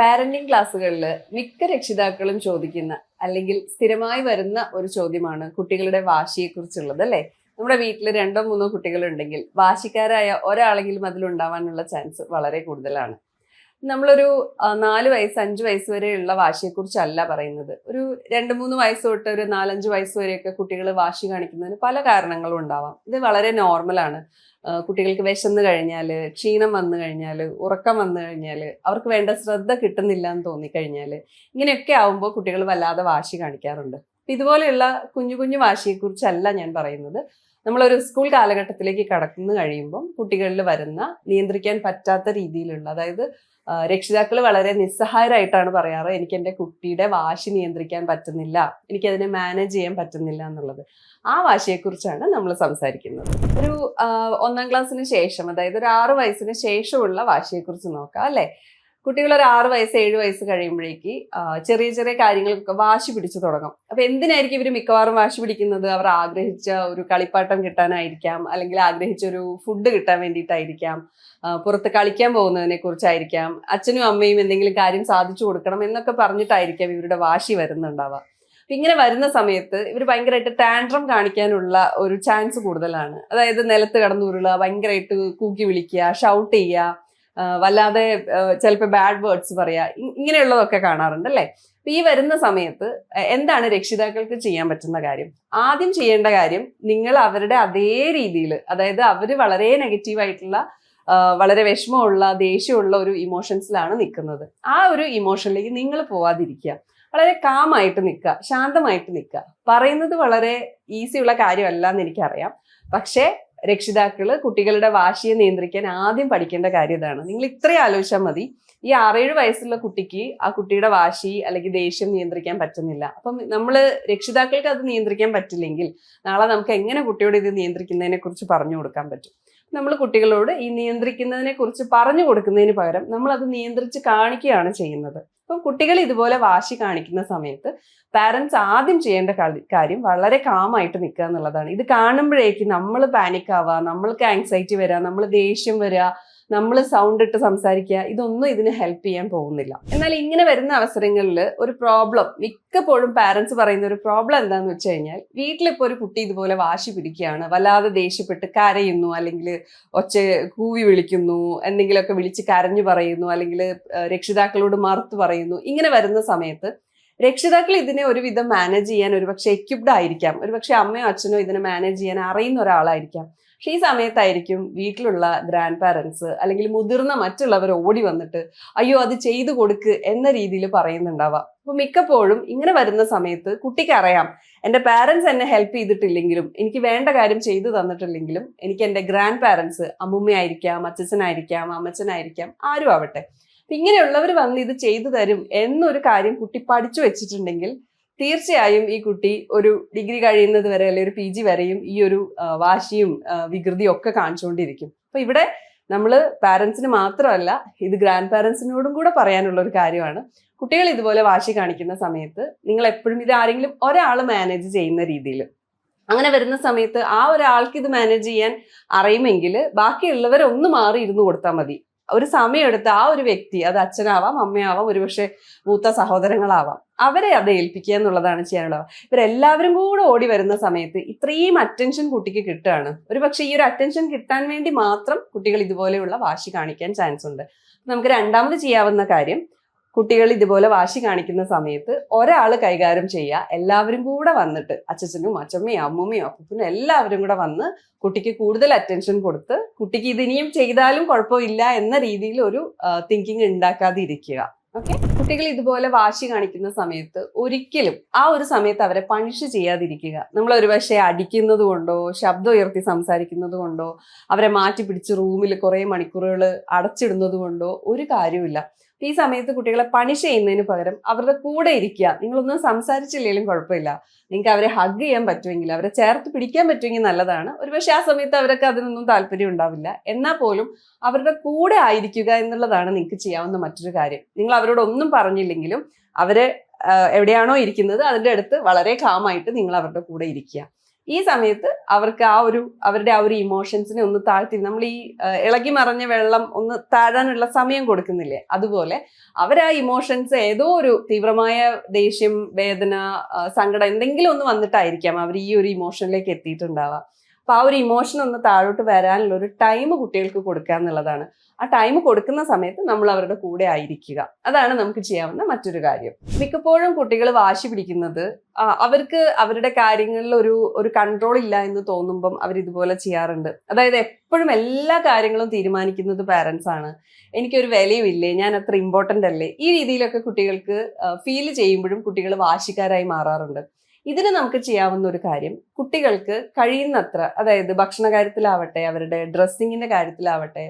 Parenting ക്ലാസ്സുകളിൽ മിക്ക രക്ഷിതാക്കളും ചോദിക്കുന്ന അല്ലെങ്കിൽ സ്ഥിരമായി വരുന്ന ഒരു ചോദ്യമാണ് കുട്ടികളുടെ വാശിയെക്കുറിച്ചുള്ളത് അല്ലേ? നമ്മുടെ വീട്ടിൽ രണ്ടോ മൂന്നോ കുട്ടികളുണ്ടെങ്കിൽ വാശിക്കാരായ ഒരാളെങ്കിലും അതിലുണ്ടാവാനുള്ള ചാൻസ് വളരെ കൂടുതലാണ്. നമ്മളൊരു നാല് വയസ്സ് അഞ്ച് വയസ്സ് വരെയുള്ള വാശിയെക്കുറിച്ചല്ല പറയുന്നത്. ഒരു രണ്ട് മൂന്ന് വയസ്സ് തൊട്ട് ഒരു നാലഞ്ച് വയസ്സ് വരെയൊക്കെ കുട്ടികൾ വാശി കാണിക്കുന്നതിന് പല കാരണങ്ങളും ഉണ്ടാവാം. ഇത് വളരെ നോർമലാണ്. കുട്ടികൾക്ക് വിശന്ന് കഴിഞ്ഞാൽ ക്ഷീണം വന്നു കഴിഞ്ഞാൽ ഉറക്കം വന്നു കഴിഞ്ഞാൽ അവർക്ക് വേണ്ട ശ്രദ്ധ കിട്ടുന്നില്ല എന്ന് തോന്നിക്കഴിഞ്ഞാൽ ഇങ്ങനെയൊക്കെ ആവുമ്പോൾ കുട്ടികൾ വല്ലാതെ വാശി കാണിക്കാറുണ്ട്. ഇതുപോലെയുള്ള കുഞ്ഞു കുഞ്ഞു വാശിയെക്കുറിച്ചല്ല ഞാൻ പറയുന്നത്. നമ്മളൊരു സ്കൂൾ കാലഘട്ടത്തിലേക്ക് കടന്നു കഴിയുമ്പം കുട്ടികളിൽ വരുന്ന നിയന്ത്രിക്കാൻ പറ്റാത്ത രീതിയിലുള്ള അതായത് രക്ഷിതാക്കൾ വളരെ നിസ്സഹായരായിട്ടാണ് പറയാറ്. എനിക്ക് എന്റെ കുട്ടിയുടെ വാശി നിയന്ത്രിക്കാൻ പറ്റുന്നില്ല. എനിക്കതിനെ മാനേജ് ചെയ്യാൻ പറ്റുന്നില്ല എന്നുള്ളത്. ആ വാശിയെക്കുറിച്ചാണ് നമ്മൾ സംസാരിക്കുന്നത്. ഒരു ഒന്നാം ക്ലാസ്സിന് ശേഷം അതായത് ഒരു ആറ് വയസ്സിന് ശേഷമുള്ള വാശിയെക്കുറിച്ച് നോക്കാം അല്ലേ? കുട്ടികൾ ഒരു ആറ് വയസ്സ് ഏഴ് വയസ്സ് കഴിയുമ്പോഴേക്ക് ചെറിയ ചെറിയ കാര്യങ്ങൾക്കൊക്കെ വാശി പിടിച്ചു തുടങ്ങും. അപ്പൊ എന്തിനായിരിക്കും ഇവർ മിക്കവാറും വാശി പിടിക്കുന്നത്? അവർ ആഗ്രഹിച്ച ഒരു കളിപ്പാട്ടം കിട്ടാനായിരിക്കാം അല്ലെങ്കിൽ ആഗ്രഹിച്ച ഒരു ഫുഡ് കിട്ടാൻ വേണ്ടിയിട്ടായിരിക്കാം പുറത്ത് കളിക്കാൻ പോകുന്നതിനെ കുറിച്ചായിരിക്കാം അച്ഛനും അമ്മയും എന്തെങ്കിലും കാര്യം സാധിച്ചു കൊടുക്കണം എന്നൊക്കെ പറഞ്ഞിട്ടായിരിക്കാം ഇവരുടെ വാശി വരുന്നുണ്ടാവുക. അപ്പൊ ഇങ്ങനെ വരുന്ന സമയത്ത് ഇവർ ഭയങ്കരമായിട്ട് ടാൻഡ്രം കാണിക്കാനുള്ള ഒരു ചാൻസ് കൂടുതലാണ്. അതായത് നിലത്ത് കിടന്നുരുളുക ഭയങ്കരമായിട്ട് കൂക്കി വിളിക്കുക ഷൗട്ട് ചെയ്യുക വല്ലാതെ ചിലപ്പോൾ ബാഡ് വേർഡ്സ് പറയാ. ഇ- ഇങ്ങനെയുള്ളതൊക്കെ കാണാറുണ്ട് അല്ലേ അപ്പൊ ഈ വരുന്ന സമയത്ത് എന്താണ് രക്ഷിതാക്കൾക്ക് ചെയ്യാൻ പറ്റുന്ന കാര്യം? ആദ്യം ചെയ്യേണ്ട കാര്യം നിങ്ങൾ അവരുടെ അതേ രീതിയിൽ അതായത് അവർ വളരെ നെഗറ്റീവായിട്ടുള്ള വളരെ വിഷമമുള്ള ദേഷ്യമുള്ള ഒരു ഇമോഷൻസിലാണ് നിൽക്കുന്നത് ആ ഒരു ഇമോഷനിലേക്ക് നിങ്ങൾ പോവാതിരിക്കുക. വളരെ കാമായിട്ട് നിൽക്കുക ശാന്തമായിട്ട് നിൽക്കുക പറയുന്നത് വളരെ ഈസിയുള്ള കാര്യമല്ല എന്ന് എനിക്കറിയാം. പക്ഷേ രക്ഷിതാക്കൾ കുട്ടികളുടെ വാശിയെ നിയന്ത്രിക്കാൻ ആദ്യം പഠിക്കേണ്ട കാര്യം ഇതാണ്. നിങ്ങൾ ഇത്രയും ആലോചിച്ചാൽ മതി. ഈ ആറേഴ് വയസ്സുള്ള കുട്ടിക്ക് ആ കുട്ടിയുടെ വാശി അല്ലെങ്കിൽ ദേഷ്യം നിയന്ത്രിക്കാൻ പറ്റുന്നില്ല. അപ്പം നമ്മൾ രക്ഷിതാക്കൾക്ക് അത് നിയന്ത്രിക്കാൻ പറ്റില്ലെങ്കിൽ നാളെ നമുക്ക് എങ്ങനെ കുട്ടിയോട് ഇത് നിയന്ത്രിക്കുന്നതിനെ കുറിച്ച് പറഞ്ഞു കൊടുക്കാൻ പറ്റും? നമ്മൾ കുട്ടികളോട് ഈ നിയന്ത്രിക്കുന്നതിനെ കുറിച്ച് പറഞ്ഞു കൊടുക്കുന്നതിന് പകരം നമ്മൾ അത് നിയന്ത്രിച്ച് കാണിക്കുകയാണ് ചെയ്യുന്നത്. അപ്പം കുട്ടികൾ ഇതുപോലെ വാശി കാണിക്കുന്ന സമയത്ത് പാരൻസ് ആദ്യം ചെയ്യേണ്ട കാര്യം വളരെ കാമായിട്ട് നിൽക്കുക എന്നുള്ളതാണ്. ഇത് കാണുമ്പോഴേക്ക് നമ്മൾ പാനിക് ആവുക നമ്മൾക്ക് ആങ്സൈറ്റി വരിക നമ്മൾ ദേഷ്യം വരിക നമ്മൾ സൗണ്ട് ഇട്ട് സംസാരിക്കുക ഇതൊന്നും ഇതിന് ഹെൽപ്പ് ചെയ്യാൻ പോകുന്നില്ല. എന്നാൽ ഇങ്ങനെ വരുന്ന അവസരങ്ങളിൽ ഒരു പ്രോബ്ലം മിക്കപ്പോഴും പാരൻസ് പറയുന്ന ഒരു പ്രോബ്ലം എന്താന്ന് വെച്ച് കഴിഞ്ഞാൽ വീട്ടിലിപ്പോൾ ഒരു കുട്ടി ഇതുപോലെ വാശി പിടിക്കുകയാണ് വല്ലാതെ ദേഷ്യപ്പെട്ട് കരയുന്നു അല്ലെങ്കിൽ ഒച്ച കൂവി വിളിക്കുന്നു എന്തെങ്കിലുമൊക്കെ വിളിച്ച് കരഞ്ഞു പറയുന്നു അല്ലെങ്കിൽ രക്ഷിതാക്കളോട് മറുത്ത് പറയുന്നു ഇങ്ങനെ വരുന്ന സമയത്ത് രക്ഷിതാക്കൾ ഇതിനെ ഒരുവിധം മാനേജ് ചെയ്യാൻ ഒരുപക്ഷെ എക്യുപ്ഡ് ആയിരിക്കാം. ഒരുപക്ഷെ അമ്മയോ അച്ഛനോ ഇതിനെ മാനേജ് ചെയ്യാൻ അറിയുന്ന ഒരാളായിരിക്കാം. പക്ഷെ ഈ സമയത്തായിരിക്കും വീട്ടിലുള്ള ഗ്രാൻഡ് പാരൻസ് അല്ലെങ്കിൽ മുതിർന്ന മറ്റുള്ളവർ ഓടി വന്നിട്ട് അയ്യോ അത് ചെയ്തു കൊടുക്ക് എന്ന രീതിയിൽ പറയുന്നുണ്ടാവാം അപ്പൊ മിക്കപ്പോഴും ഇങ്ങനെ വരുന്ന സമയത്ത് കുട്ടിക്ക് അറിയാം എന്റെ പാരൻസ് എന്നെ ഹെൽപ്പ് ചെയ്തിട്ടില്ലെങ്കിലും എനിക്ക് വേണ്ട കാര്യം ചെയ്തു തന്നിട്ടില്ലെങ്കിലും എനിക്ക് എന്റെ ഗ്രാൻഡ് പാരൻസ് അമ്മുമ്മയായിരിക്കാം അച്ഛനായിരിക്കാം അമ്മച്ചനായിരിക്കാം ആരും ആവട്ടെ. ഇങ്ങനെയുള്ളവർ വന്ന് ഇത് ചെയ്തു തരും എന്നൊരു കാര്യം കുട്ടി പഠിച്ചു വെച്ചിട്ടുണ്ടെങ്കിൽ തീർച്ചയായും ഈ കുട്ടി ഒരു ഡിഗ്രി കഴിയുന്നത് വരെ അല്ലെങ്കിൽ ഒരു പി ജി വരെയും ഈ ഒരു വാശിയും വികൃതിയും ഒക്കെ കാണിച്ചുകൊണ്ടിരിക്കും. അപ്പൊ ഇവിടെ നമ്മൾ പാരൻസിന് മാത്രമല്ല ഇത് ഗ്രാൻഡ് പാരൻസിനോടും കൂടെ പറയാനുള്ള ഒരു കാര്യമാണ്. കുട്ടികൾ ഇതുപോലെ വാശി കാണിക്കുന്ന സമയത്ത് നിങ്ങൾ എപ്പോഴും ഇത് ആരെങ്കിലും ഒരാൾ മാനേജ് ചെയ്യുന്ന രീതിയിൽ അങ്ങനെ വരുന്ന സമയത്ത് ആ ഒരാൾക്ക് ഇത് മാനേജ് ചെയ്യാൻ അറിയുമെങ്കിൽ ബാക്കിയുള്ളവർ ഒന്ന് മാറി ഇരുന്ന് കൊടുത്താൽ മതി. ഒരു സമയമെടുത്ത് ആ ഒരു വ്യക്തി അത് അച്ഛനാവാം അമ്മയാവാം ഒരുപക്ഷെ മൂത്ത സഹോദരങ്ങളാവാം അവരെ അത് ഏൽപ്പിക്കുക എന്നുള്ളതാണ് ചെയ്യാനുള്ളത്. ഇവരെല്ലാവരും കൂടെ ഓടി വരുന്ന സമയത്ത് ഇത്രയും അറ്റൻഷൻ കുട്ടിക്ക് കിട്ടുകയാണ്. ഒരു പക്ഷേ ഈ ഒരു അറ്റൻഷൻ കിട്ടാൻ വേണ്ടി മാത്രം കുട്ടികൾ ഇതുപോലെയുള്ള വാശി കാണിക്കാൻ ചാൻസ് ഉണ്ട്. നമുക്ക് രണ്ടാമത് ചെയ്യാവുന്ന കാര്യം കുട്ടികൾ ഇതുപോലെ വാശി കാണിക്കുന്ന സമയത്ത് ഒരാൾ കൈകാര്യം ചെയ്യുക എല്ലാവരും കൂടെ വന്നിട്ട് അച്ഛനും അച്ഛമ്മയും അമ്മൂമ്മയും അപ്പൂപ്പനും എല്ലാവരും കൂടെ വന്ന് കുട്ടിക്ക് കൂടുതൽ അറ്റൻഷൻ കൊടുത്ത് കുട്ടിക്ക് ഇതിനിയും ചെയ്താലും കുഴപ്പമില്ല എന്ന രീതിയിൽ ഒരു തിങ്കിങ് ഉണ്ടാക്കാതെ ഇരിക്കുക ഓക്കെ കുട്ടികൾ ഇതുപോലെ വാശി കാണിക്കുന്ന സമയത്ത് ഒരിക്കലും ആ ഒരു സമയത്ത് അവരെ പണിഷ് ചെയ്യാതിരിക്കുക. നമ്മൾ ഒരുപക്ഷെ അടിക്കുന്നത് കൊണ്ടോ ശബ്ദം ഉയർത്തി സംസാരിക്കുന്നത് കൊണ്ടോ അവരെ മാറ്റി പിടിച്ച് റൂമിൽ കുറേ മണിക്കൂറുകൾ അടച്ചിടുന്നത് കൊണ്ടോ ഒരു കാര്യമില്ല ഈ സമയത്ത് കുട്ടികളെ പണിഷ് ചെയ്യുന്നതിന് പകരം അവരുടെ കൂടെ ഇരിക്കുക. നിങ്ങളൊന്നും സംസാരിച്ചില്ലെങ്കിലും കുഴപ്പമില്ല. നിങ്ങൾക്ക് അവരെ ഹഗ് ചെയ്യാൻ പറ്റുമെങ്കിൽ അവരെ ചേർത്ത് പിടിക്കാൻ പറ്റുമെങ്കിൽ നല്ലതാണ്. ഒരുപക്ഷെ ആ സമയത്ത് അവരൊക്കെ അതിനൊന്നും താല്പര്യം ഉണ്ടാവില്ല. എന്നാൽ പോലും അവരുടെ കൂടെ ആയിരിക്കുക എന്നുള്ളതാണ് നിങ്ങൾക്ക് ചെയ്യാവുന്ന മറ്റൊരു കാര്യം. നിങ്ങൾ അവരോടൊന്നും പറഞ്ഞില്ലെങ്കിലും അവരെ എവിടെയാണോ ഇരിക്കുന്നത് അതിന്റെ അടുത്ത് വളരെ കാമായിട്ട് നിങ്ങൾ അവരുടെ കൂടെ ഇരിക്കുക. ഈ സമയത്ത് അവർക്ക് ആ ഒരു അവരുടെ ആ ഒരു ഇമോഷൻസിനെ ഒന്ന് താഴ്ത്തി നമ്മൾ ഈ ഇളകി മറഞ്ഞ വെള്ളം ഒന്ന് താഴാനുള്ള സമയം കൊടുക്കുന്നില്ലേ? അതുപോലെ അവർ ആ ഇമോഷൻസ് ഏതോ ഒരു തീവ്രമായ ദേഷ്യം വേദന സങ്കടം എന്തെങ്കിലും ഒന്ന് വന്നിട്ടായിരിക്കാം അവർ ഈ ഒരു ഇമോഷനിലേക്ക് എത്തിയിട്ടുണ്ടാവുക. അപ്പൊ ആ ഒരു ഇമോഷൻ ഒന്ന് താഴോട്ട് വരാനുള്ള ഒരു ടൈം കുട്ടികൾക്ക് കൊടുക്കുക എന്നുള്ളതാണ്. ആ ടൈം കൊടുക്കുന്ന സമയത്ത് നമ്മൾ അവരുടെ കൂടെ ആയിരിക്കുക. അതാണ് നമുക്ക് ചെയ്യാവുന്ന മറ്റൊരു കാര്യം. മിക്കപ്പോഴും കുട്ടികൾ വാശി പിടിക്കുന്നത് അവർക്ക് അവരുടെ കാര്യങ്ങളിൽ ഒരു ഒരു കൺട്രോൾ ഇല്ല എന്ന് തോന്നുമ്പം അവർ ഇതുപോലെ ചെയ്യാറുണ്ട്. അതായത് എപ്പോഴും എല്ലാ കാര്യങ്ങളും തീരുമാനിക്കുന്നത് പാരൻസ് ആണ്. എനിക്കൊരു വിലയുമില്ലേ ഞാൻ അത്ര ഇമ്പോർട്ടന്റ് അല്ലേ? ഈ രീതിയിലൊക്കെ കുട്ടികൾക്ക് ഫീൽ ചെയ്യുമ്പോഴും കുട്ടികൾ വാശിക്കാരായി മാറാറുണ്ട്. ഇതിന് നമുക്ക് ചെയ്യാവുന്ന ഒരു കാര്യം കുട്ടികൾക്ക് കഴിയുന്നത്ര അതായത് ഭക്ഷണ കാര്യത്തിലാവട്ടെ അവരുടെ ഡ്രസ്സിങ്ങിന്റെ കാര്യത്തിലാവട്ടെ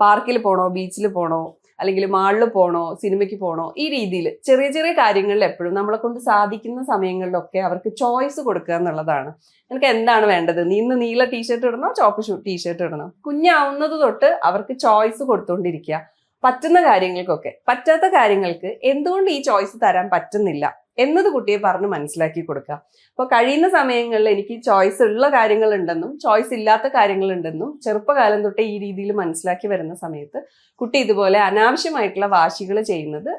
പാർക്കിൽ പോണോ ബീച്ചിൽ പോണോ അല്ലെങ്കിൽ മാളിൽ പോണോ സിനിമയ്ക്ക് പോണോ ഈ രീതിയിൽ ചെറിയ ചെറിയ കാര്യങ്ങളിൽ എപ്പോഴും നമ്മളെ കൊണ്ട് സാധിക്കുന്ന സമയങ്ങളിലൊക്കെ അവർക്ക് ചോയ്സ് കൊടുക്കുക എന്നുള്ളതാണ്. നിനക്ക് എന്താണ് വേണ്ടത്? നീ ഇന്ന് നീല ടീഷർട്ട് ഇടണോ ചോപ്പ് ടീഷർട്ട് ഇടണോ? കുഞ്ഞാവുന്നത് തൊട്ട് അവർക്ക് ചോയ്സ് കൊടുത്തുകൊണ്ടിരിക്കുക പറ്റുന്ന കാര്യങ്ങൾക്കൊക്കെ പറ്റാത്ത കാര്യങ്ങൾക്ക് എന്തുകൊണ്ട് ഈ ചോയ്സ് തരാൻ പറ്റുന്നില്ല? എന്നത് കുട്ടിയെ പറഞ്ഞ് മനസ്സിലാക്കി കൊടുക്കുക അപ്പോൾ കഴിയുന്ന സമയങ്ങളിൽ എനിക്ക് ചോയ്സ് ഉള്ള കാര്യങ്ങളുണ്ടെന്നും ചോയ്സ് ഇല്ലാത്ത കാര്യങ്ങളുണ്ടെന്നും ചെറുപ്പകാലം തൊട്ടേ ഈ രീതിയിൽ മനസ്സിലാക്കി വരുന്ന സമയത്ത് കുട്ടി ഇതുപോലെ അനാവശ്യമായിട്ടുള്ള വാശികൾ ചെയ്യുന്നത്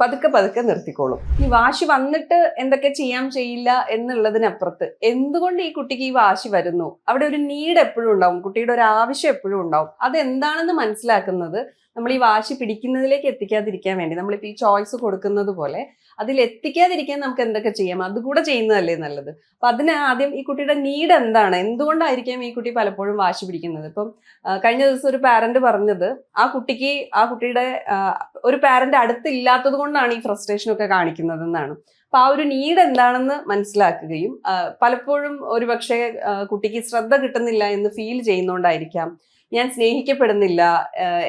പതുക്കെ പതുക്കെ നിർത്തിക്കോളും. ഈ വാശി വന്നിട്ട് എന്തൊക്കെ ചെയ്യാൻ ചെയ്യില്ല എന്നുള്ളതിനപ്പുറത്ത് എന്തുകൊണ്ട് ഈ കുട്ടിക്ക് ഈ വാശി വരുന്നു? അവിടെ ഒരു നീഡ് എപ്പോഴും ഉണ്ടാവും. കുട്ടിയുടെ ഒരു ആവശ്യം എപ്പോഴും ഉണ്ടാവും. അത് എന്താണെന്ന് മനസ്സിലാക്കുന്നത് നമ്മൾ ഈ വാശി പിടിക്കുന്നതിലേക്ക് എത്തിക്കാതിരിക്കാൻ വേണ്ടി നമ്മളിപ്പോൾ ഈ ചോയ്സ് കൊടുക്കുന്നത് പോലെ അതിൽ എത്തിക്കാതിരിക്കാൻ നമുക്ക് എന്തൊക്കെ ചെയ്യാം? അതുകൂടെ ചെയ്യുന്നതല്ലേ നല്ലത്? അപ്പം അതിന് ആദ്യം ഈ കുട്ടിയുടെ നീഡ് എന്താണ്? എന്തുകൊണ്ടായിരിക്കാം ഈ കുട്ടി പലപ്പോഴും വാശി പിടിക്കുന്നത്? ഇപ്പം കഴിഞ്ഞ ദിവസം ഒരു പാരന്റ് പറഞ്ഞത് ആ കുട്ടിക്ക് ആ കുട്ടിയുടെ ഒരു പാരന്റ് അടുത്തില്ലാത്തത് കൊണ്ടാണ് ഈ ഫ്രസ്ട്രേഷൻ ഒക്കെ കാണിക്കുന്നത് എന്നാണ് അപ്പൊ ആ ഒരു നീഡ് എന്താണെന്ന് മനസ്സിലാക്കുകയും പലപ്പോഴും ഒരുപക്ഷെ കുട്ടിക്ക് ശ്രദ്ധ കിട്ടുന്നില്ല എന്ന് ഫീൽ ചെയ്യുന്നോണ്ടായിരിക്കാം. ഞാൻ സ്നേഹിക്കപ്പെടുന്നില്ല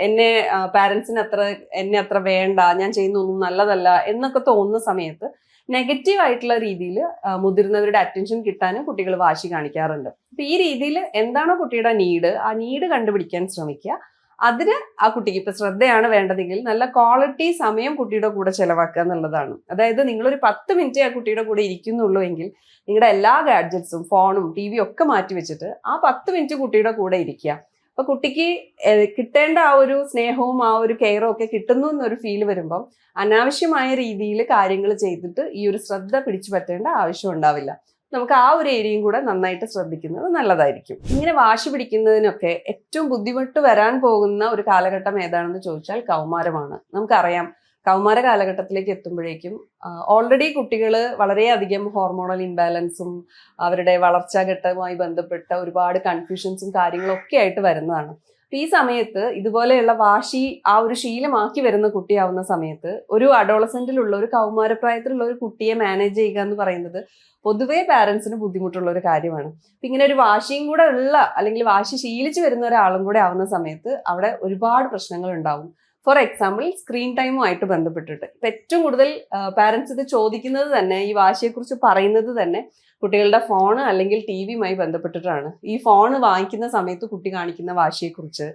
എന്നെ പാരൻസിന് അത്ര എന്നെ അത്ര വേണ്ട ഞാൻ ചെയ്യുന്ന ഒന്നും നല്ലതല്ല എന്നൊക്കെ തോന്നുന്ന സമയത്ത് നെഗറ്റീവ് ആയിട്ടുള്ള രീതിയിൽ മുതിർന്നവരുടെ അറ്റൻഷൻ കിട്ടാനും കുട്ടികൾ വാശി കാണിക്കാറുണ്ട്. അപ്പൊ ഈ രീതിയിൽ എന്താണോ കുട്ടിയുടെ നീഡ് ആ നീഡ് കണ്ടുപിടിക്കാൻ ശ്രമിക്കുക. അതിന് ആ കുട്ടിക്ക് ഇപ്പൊ ശ്രദ്ധയാണ് വേണ്ടതെങ്കിൽ നല്ല ക്വാളിറ്റി സമയം കുട്ടിയുടെ കൂടെ ചെലവാക്കുക എന്നുള്ളതാണ്. അതായത് നിങ്ങളൊരു പത്ത് മിനിറ്റ് ആ കുട്ടിയുടെ കൂടെ ഇരിക്കുന്നുള്ളൂ എങ്കിൽ നിങ്ങളുടെ എല്ലാ ഗാഡ്ജറ്റ്സും ഫോണും ടി വിയും ഒക്കെ മാറ്റി വെച്ചിട്ട് ആ പത്ത് മിനിറ്റ് കുട്ടിയുടെ കൂടെ ഇരിക്കുക. അപ്പൊ കുട്ടിക്ക് കിട്ടേണ്ട ആ ഒരു സ്നേഹവും ആ ഒരു കെയറും ഒക്കെ കിട്ടുന്നു എന്നൊരു ഫീൽ വരുമ്പം അനാവശ്യമായ രീതിയിൽ കാര്യങ്ങൾ ചെയ്തിട്ട് ഈ ഒരു ശ്രദ്ധ പിടിച്ചു പറ്റേണ്ട ആവശ്യം ഉണ്ടാവില്ല. നമുക്ക് ആ ഒരു ഏരിയയും കൂടെ നന്നായിട്ട് ശ്രദ്ധിക്കുന്നത് നല്ലതായിരിക്കും. ഇങ്ങനെ വാശി പിടിക്കുന്നതിനൊക്കെ ഏറ്റവും ബുദ്ധിമുട്ട് വരാൻ പോകുന്ന ഒരു കാലഘട്ടം ഏതാണെന്ന് ചോദിച്ചാൽ കൗമാരമാണ്. നമുക്കറിയാം കൗമാര കാലഘട്ടത്തിലേക്ക് എത്തുമ്പോഴേക്കും ഓൾറെഡി കുട്ടികൾ വളരെയധികം ഹോർമോണൽ ഇംബാലൻസും അവരുടെ വളർച്ചാഘട്ടവുമായി ബന്ധപ്പെട്ട ഒരുപാട് കൺഫ്യൂഷൻസും കാര്യങ്ങളും ഒക്കെ ആയിട്ട് വരുന്നതാണ്. ഈ സമയത്ത് ഇതുപോലെയുള്ള വാശി ആ ഒരു ശീലമാക്കി വരുന്ന കുട്ടിയാവുന്ന സമയത്ത് ഒരു അഡോളസെന്റിലുള്ള ഒരു കൗമാരപ്രായത്തിലുള്ള ഒരു കുട്ടിയെ മാനേജ് ചെയ്യുക എന്ന് പറയുന്നത് പൊതുവേ പാരൻസിന് ബുദ്ധിമുട്ടുള്ള ഒരു കാര്യമാണ്. അപ്പൊ ഇങ്ങനെ ഒരു വാശിയും കൂടെ ഉള്ള അല്ലെങ്കിൽ വാശി ശീലിച്ചു വരുന്ന ഒരാളും കൂടെ ആവുന്ന സമയത്ത് അവിടെ ഒരുപാട് പ്രശ്നങ്ങൾ ഉണ്ടാവും. ഫോർ എക്സാമ്പിൾ സ്ക്രീൻ ടൈമുമായിട്ട് ബന്ധപ്പെട്ടിട്ട്. ഇപ്പൊ ഏറ്റവും കൂടുതൽ പാരന്റ്സ് ഇത് ചോദിക്കുന്നത് തന്നെ ഈ വാശിയെക്കുറിച്ച് പറയുന്നത് തന്നെ കുട്ടികളുടെ ഫോൺ അല്ലെങ്കിൽ ടി വിയുമായി ബന്ധപ്പെട്ടിട്ടാണ്. ഈ ഫോൺ വാങ്ങിക്കുന്ന സമയത്ത് കുട്ടി കാണിക്കുന്ന വാശിയെക്കുറിച്ച്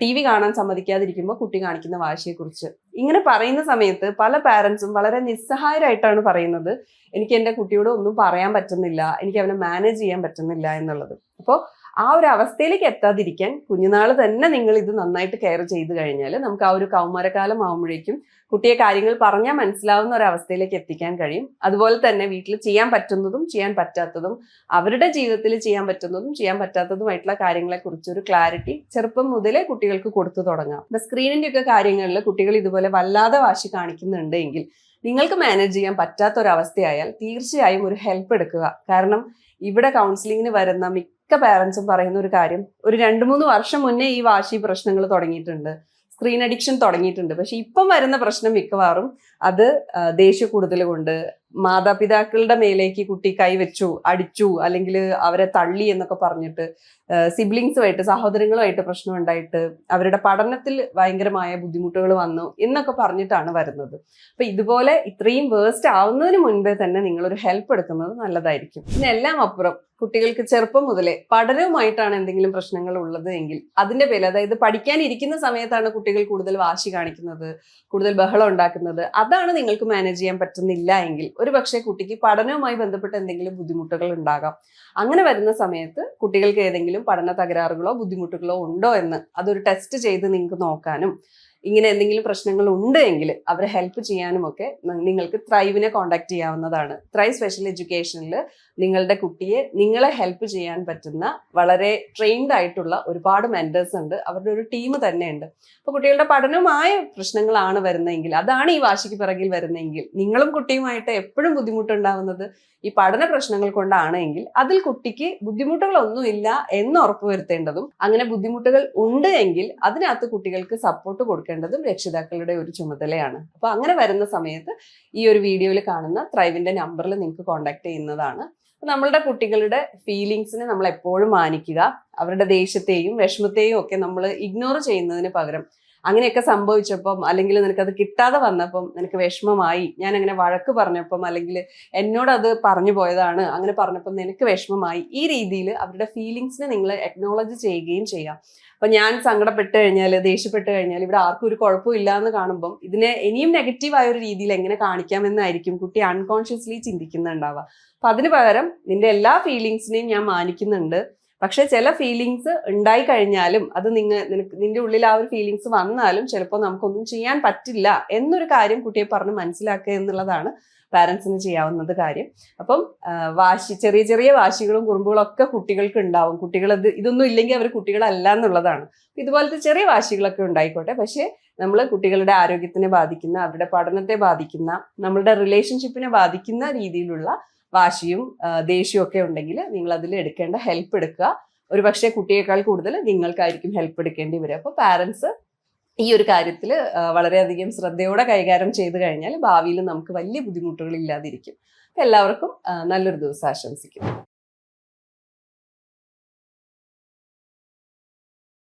ടി വി കാണാൻ സമ്മതിക്കാതിരിക്കുമ്പോൾ കുട്ടി കാണിക്കുന്ന വാശിയെക്കുറിച്ച്. ഇങ്ങനെ പറയുന്ന സമയത്ത് പല പാരന്റ്സും വളരെ നിസ്സഹായരായിട്ടാണ് പറയുന്നത്. എനിക്ക് എന്റെ കുട്ടിയോട് ഒന്നും പറയാൻ പറ്റുന്നില്ല. എനിക്ക് അവനെ മാനേജ് ചെയ്യാൻ പറ്റുന്നില്ല എന്നുള്ളത്. അപ്പോൾ ആ ഒരു അവസ്ഥയിലേക്ക് എത്താതിരിക്കാൻ കുഞ്ഞുനാൾ തന്നെ നിങ്ങൾ ഇത് നന്നായിട്ട് കെയർ ചെയ്ത് കഴിഞ്ഞാൽ നമുക്ക് ആ ഒരു കൗമാരകാലം ആവുമ്പോഴേക്കും കുട്ടിയെ കാര്യങ്ങൾ പറഞ്ഞാൽ മനസ്സിലാവുന്ന ഒരു അവസ്ഥയിലേക്ക് എത്തിക്കാൻ കഴിയും. അതുപോലെ തന്നെ വീട്ടിൽ ചെയ്യാൻ പറ്റുന്നതും ചെയ്യാൻ പറ്റാത്തതും അവരുടെ ജീവിതത്തിൽ ചെയ്യാൻ പറ്റുന്നതും ചെയ്യാൻ പറ്റാത്തതുമായിട്ടുള്ള കാര്യങ്ങളെ കുറിച്ച് ഒരു ക്ലാരിറ്റി ചെറുപ്പം മുതലേ കുട്ടികൾക്ക് കൊടുത്തു തുടങ്ങാം. ഇപ്പൊ സ്ക്രീനിന്റെ ഒക്കെ കാര്യങ്ങളിൽ കുട്ടികൾ ഇതുപോലെ വല്ലാതെ വാശി കാണിക്കുന്നുണ്ടെങ്കിൽ നിങ്ങൾക്ക് മാനേജ് ചെയ്യാൻ പറ്റാത്ത ഒരു അവസ്ഥയായാൽ തീർച്ചയായും ഒരു ഹെൽപ്പ് എടുക്കുക. കാരണം ഇവിടെ കൗൺസിലിങ്ങിന് വരുന്ന മിക്ക പാരന്റ്സും പറയുന്ന ഒരു കാര്യം ഒരു രണ്ട് മൂന്ന് വർഷം മുന്നേ ഈ വാശി പ്രശ്നങ്ങൾ തുടങ്ങിയിട്ടുണ്ട്. സ്ക്രീൻ അഡിക്ഷൻ തുടങ്ങിയിട്ടുണ്ട്. പക്ഷെ ഇപ്പം വരുന്ന പ്രശ്നം മിക്കവാറും അത് ദേഷ്യ കൂടുതലുകൊണ്ട് മാതാപിതാക്കളുടെ മേലേക്ക് കുട്ടി കൈവച്ചു അടിച്ചു അല്ലെങ്കിൽ അവരെ തള്ളി എന്നൊക്കെ പറഞ്ഞിട്ട് സിബ്ലിങ്സുമായിട്ട് സഹോദരങ്ങളുമായിട്ട് പ്രശ്നം ഉണ്ടായിട്ട് അവരുടെ പഠനത്തിൽ ഭയങ്കരമായ ബുദ്ധിമുട്ടുകൾ വന്നു എന്നൊക്കെ പറഞ്ഞിട്ടാണ് വരുന്നത്. അപ്പൊ ഇതുപോലെ ഇത്രയും വേസ്റ്റ് ആവുന്നതിന് മുൻപേ തന്നെ നിങ്ങളൊരു ഹെൽപ്പ് എടുക്കുന്നത് നല്ലതായിരിക്കും. ഇതിനെല്ലാം അപ്പുറം കുട്ടികൾക്ക് ചെറുപ്പം മുതലേ പഠനവുമായിട്ടാണ് എന്തെങ്കിലും പ്രശ്നങ്ങൾ ഉള്ളത് എങ്കിൽ അതിന്റെ പേര് അതായത് പഠിക്കാനിരിക്കുന്ന സമയത്താണ് കുട്ടികൾ കൂടുതൽ വാശി കാണിക്കുന്നത് കൂടുതൽ ബഹളം ഉണ്ടാക്കുന്നത് അതാണ് നിങ്ങൾക്ക് മാനേജ് ചെയ്യാൻ പറ്റുന്നില്ല എങ്കിൽ. ഒരു പക്ഷേ കുട്ടിക്ക് പഠനവുമായി ബന്ധപ്പെട്ട് എന്തെങ്കിലും ബുദ്ധിമുട്ടുകൾ ഉണ്ടാകാം. അങ്ങനെ വരുന്ന സമയത്ത് കുട്ടികൾക്ക് ഏതെങ്കിലും പഠന തകരാറുകളോ ബുദ്ധിമുട്ടുകളോ ഉണ്ടോ എന്ന് അതൊരു ടെസ്റ്റ് ചെയ്ത് നിങ്ങൾക്ക് നോക്കാനും ഇങ്ങനെ എന്തെങ്കിലും പ്രശ്നങ്ങൾ ഉണ്ട് എങ്കിൽ അവരെ ഹെൽപ്പ് ചെയ്യാനും ഒക്കെ നിങ്ങൾക്ക് ത്രൈവിനെ കോൺടാക്ട് ചെയ്യാവുന്നതാണ്. ത്രൈവ് സ്പെഷ്യൽ എഡ്യൂക്കേഷനിൽ നിങ്ങളുടെ കുട്ടിയെ നിങ്ങളെ ഹെൽപ്പ് ചെയ്യാൻ പറ്റുന്ന വളരെ ട്രെയിൻഡ് ആയിട്ടുള്ള ഒരുപാട് മെന്റേഴ്സ് ഉണ്ട്. അവരുടെ ഒരു ടീം തന്നെയുണ്ട്. അപ്പോൾ കുട്ടികളുടെ പഠനമായ പ്രശ്നങ്ങളാണ് വരുന്നതെങ്കിൽ അതാണ് ഈ വാശിക്ക് പിറകിൽ വരുന്നതെങ്കിൽ നിങ്ങളും കുട്ടിയുമായിട്ട് എപ്പോഴും ബുദ്ധിമുട്ടുണ്ടാവുന്നത് ഈ പഠന പ്രശ്നങ്ങൾ കൊണ്ടാണ് എങ്കിൽ അതിൽ കുട്ടിക്ക് ബുദ്ധിമുട്ടുകളൊന്നുമില്ല എന്ന് ഉറപ്പുവരുത്തേണ്ടതും അങ്ങനെ ബുദ്ധിമുട്ടുകൾ ഉണ്ട് എങ്കിൽ അതിനകത്ത് കുട്ടികൾക്ക് സപ്പോർട്ട് കൊടുക്കേണ്ടതും രക്ഷിതാക്കളുടെ ഒരു ചുമതലയാണ്. അപ്പോൾ അങ്ങനെ വരുന്ന സമയത്ത് ഈ ഒരു വീഡിയോയിൽ കാണുന്ന ത്രൈവിന്റെ നമ്പറിൽ നിങ്ങൾക്ക് കോൺടാക്ട് ചെയ്യുന്നതാണ്. നമ്മളുടെ കുട്ടികളുടെ ഫീലിങ്സിനെ നമ്മൾ എപ്പോഴും മാനിക്കുക. അവരുടെ ദേഷ്യത്തെയും വിഷമത്തെയും ഒക്കെ നമ്മൾ ഇഗ്നോർ ചെയ്യുന്നതിന് പകരം അങ്ങനെയൊക്കെ സംഭവിച്ചപ്പം അല്ലെങ്കിൽ നിനക്കത് കിട്ടാതെ വന്നപ്പം നിനക്ക് വിഷമമായി. ഞാൻ അങ്ങനെ വഴക്ക് പറഞ്ഞപ്പം അല്ലെങ്കിൽ എന്നോട് അത് പറഞ്ഞു പോയതാണ്. അങ്ങനെ പറഞ്ഞപ്പം നിനക്ക് വിഷമമായി. ഈ രീതിയിൽ അവരുടെ ഫീലിങ്സിനെ നിങ്ങൾ അക്നോളജ് ചെയ്യുകയും ചെയ്യാം. അപ്പം ഞാൻ സങ്കടപ്പെട്ട് കഴിഞ്ഞാൽ ദേഷ്യപ്പെട്ട് കഴിഞ്ഞാൽ ഇവിടെ ആർക്കും ഒരു കുഴപ്പമില്ല എന്ന് കാണുമ്പം ഇതിനെ ഇനിയും നെഗറ്റീവായ ഒരു രീതിയിൽ എങ്ങനെ കാണിക്കാമെന്നായിരിക്കും കുട്ടി അൺകോൺഷ്യസ്ലി ചിന്തിക്കുന്നുണ്ടാവുക. അപ്പം അതിന് പകരം നിന്റെ എല്ലാ ഫീലിങ്സിനെയും ഞാൻ മാനിക്കുന്നുണ്ട്. പക്ഷെ ചില ഫീലിങ്സ് ഉണ്ടായി കഴിഞ്ഞാലും അത് നിങ്ങൾ നിന്റെ ഉള്ളിൽ ആ ഒരു ഫീലിങ്സ് വന്നാലും ചിലപ്പോൾ നമുക്കൊന്നും ചെയ്യാൻ പറ്റില്ല എന്നൊരു കാര്യം കുട്ടിയെ പറഞ്ഞ് മനസ്സിലാക്കുക എന്നുള്ളതാണ് പാരൻസിന് ചെയ്യാവുന്നത് കാര്യം. അപ്പം വാശി ചെറിയ ചെറിയ വാശികളും കുറുമ്പുകളും ഒക്കെ കുട്ടികൾക്ക് ഉണ്ടാവും. കുട്ടികൾ ഇത് ഇതൊന്നും ഇല്ലെങ്കിൽ അവർ കുട്ടികളല്ല എന്നുള്ളതാണ്. ഇതുപോലത്തെ ചെറിയ വാശികളൊക്കെ ഉണ്ടായിക്കോട്ടെ. പക്ഷേ നമ്മൾ കുട്ടികളുടെ ആരോഗ്യത്തിനെ ബാധിക്കുന്ന അവരുടെ പഠനത്തെ ബാധിക്കുന്ന നമ്മളുടെ റിലേഷൻഷിപ്പിനെ ബാധിക്കുന്ന രീതിയിലുള്ള വാശിയും ദേഷ്യവും ഒക്കെ ഉണ്ടെങ്കിൽ നിങ്ങൾ അതിൽ എടുക്കേണ്ട ഹെൽപ്പ് എടുക്കുക. ഒരു പക്ഷേ കുട്ടിയേക്കാൾ കൂടുതൽ നിങ്ങൾക്കായിരിക്കും ഹെൽപ്പ് എടുക്കേണ്ടി വരിക. അപ്പോൾ പാരൻസ് ഈ ഒരു കാര്യത്തിൽ വളരെയധികം ശ്രദ്ധയോടെ കൈകാര്യം ചെയ്തു കഴിഞ്ഞാൽ ഭാവിയിൽ നമുക്ക് വലിയ ബുദ്ധിമുട്ടുകൾ ഇല്ലാതിരിക്കും. എല്ലാവർക്കും നല്ലൊരു ദിവസം ആശംസിക്കുന്നു.